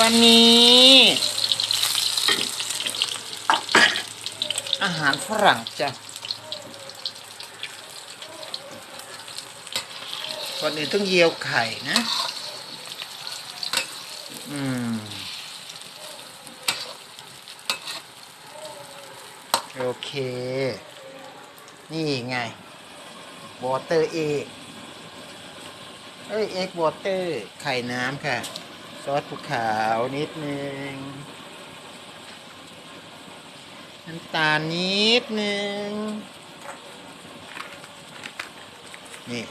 วันนี้ อาหารฝรั่งจ้ะก่อนอื่นต้องเยียวไข่นะ อืมโอเค นี่ไงวอเตอร์เอกเอ้ยเอ็กวอเตอร์ ไข่น้ำค่ะ ซอสภูขาวนิดนึง น้ำตาลนิดนึง นี่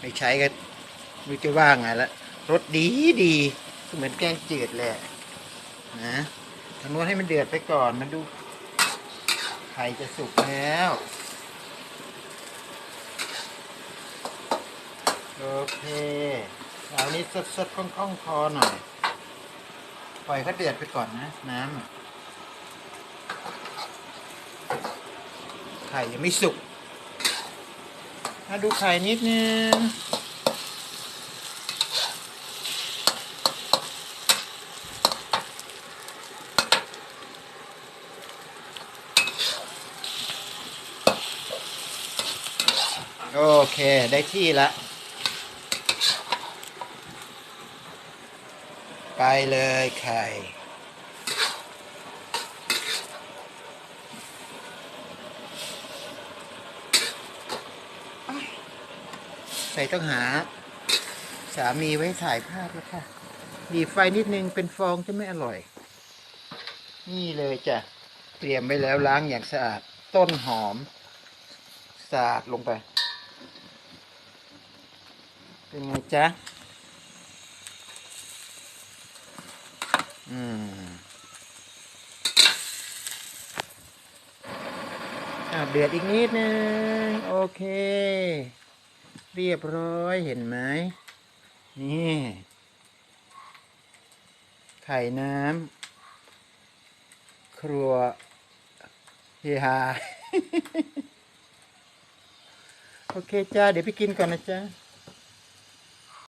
ไม่ใช้ก็ไม่จะว่าไงละรสดีดีก็เหมือนแกงจืดแหละ นะทางโน้นให้มันเดือดไปก่อนมาดู ไข่จะสุกแล้วโอเค เอานี้สดๆคล่องๆคอหน่อย ปล่อยเขาเดือดไปก่อนนะ น้ำไข่ยังไม่สุกมาดูไข่นิดนึงโอเค ได้ที่ละ ไปเลยไข่ ใส่ต้องหา สามีไว้ถ่ายภาพแล้วค่ะ ดีไฟนิดนึงเป็นฟองจะไม่อร่อย นี่เลยจ้ะ เตรียมไว้แล้วล้างอย่างสะอาด ต้นหอม สาดลงไป เป็นไงจ๊ะ อืมอะเดือดอีกนิดนึง โอเค เรียบร้อยเห็นไหม นี่ ไข่น้ำครัวเฮฮาโอเคจ้า เดี๋ยวไปกินก่อนนะจ๊ะ